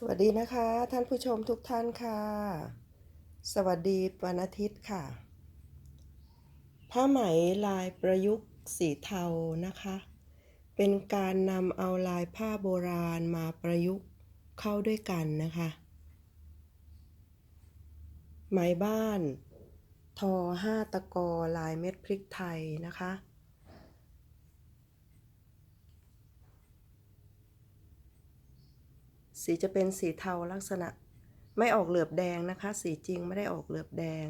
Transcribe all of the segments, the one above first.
สวัสดีนะคะ ท่านผู้ชมทุกท่านค่ะ สวัสดีวันอาทิตย์ค่ะ ผ้าไหมลายประยุกต์สีเทานะคะ เป็นการนำเอาลายผ้าโบราณมาประยุกต์เข้าด้วยกันนะคะ ไหมบ้าน ทอห้าตะกอลายเม็ดพริกไทยนะคะ สีจะเป็นสีเทาลักษณะ ไม่ออกเหลือบแดงนะคะ สีจริงไม่ได้ออกเหลือบแดง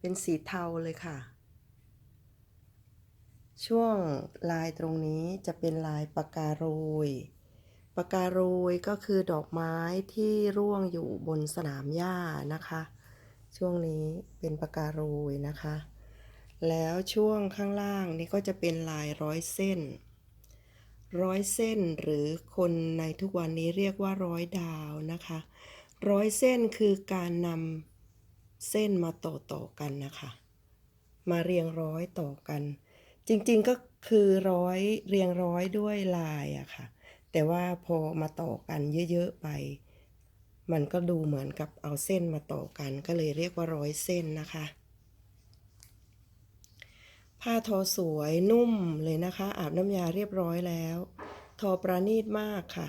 เป็นสีเทาเลยค่ะ ช่วงลายตรงนี้จะเป็นลายปากการโรยปากการโรยก็คือดอกไม้ที่ร่วงอยู่บนสนามหญ้านะคะ ช่วงนี้เป็นปากการโรยนะคะ แล้วช่วงข้างล่างนี้ก็จะเป็นลายร้อยเส้น ร้อยเส้นหรือคนในทุกวันนี้เรียกว่าร้อยดาวนะคะ ร้อยเส้นคือการนำเส้นมาต่อต่อๆกันนะคะ มาเรียงร้อยต่อกัน จริงๆก็คือร้อยเรียงร้อยด้วยลายอะค่ะ แต่ว่าพอมาต่อกันเยอะๆไป มันก็ดูเหมือนกับเอาเส้นมาต่อกัน ก็เลยเรียกว่าร้อยเส้นนะคะ ผ้าทอสวยนุ่มเลยนะคะ อาบน้ำยาเรียบร้อยแล้ว ทอประณีตมากค่ะ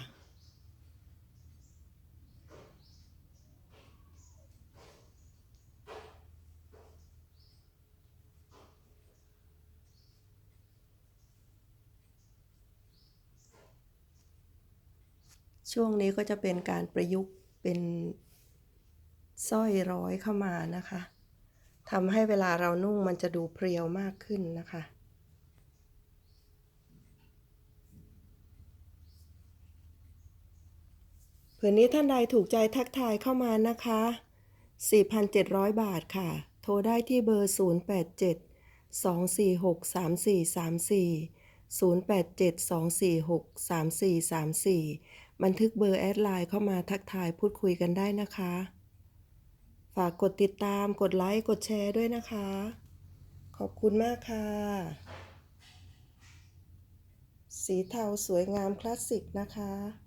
ช่วงนี้ก็จะเป็นการประยุกต์เป็นสร้อยร้อยเข้ามานะคะ ทำให้เวลาเรานุ่งมันจะดูเพรียวมากขึ้นนะคะ ผืนนี้ท่านใดถูกใจทักทายเข้ามานะคะ 4,700 บาทค่ะ โทรได้ที่เบอร์ 087 246 3434 087 246 3434 บันทึกเบอร์แอดไลน์เข้ามาทักทายพูดคุยกันได้นะคะ ฝากกดติดตาม กดไลค์ กดแชร์ด้วยนะคะ ขอบคุณมากค่ะ สีเทาสวยงามคลาสสิกนะคะ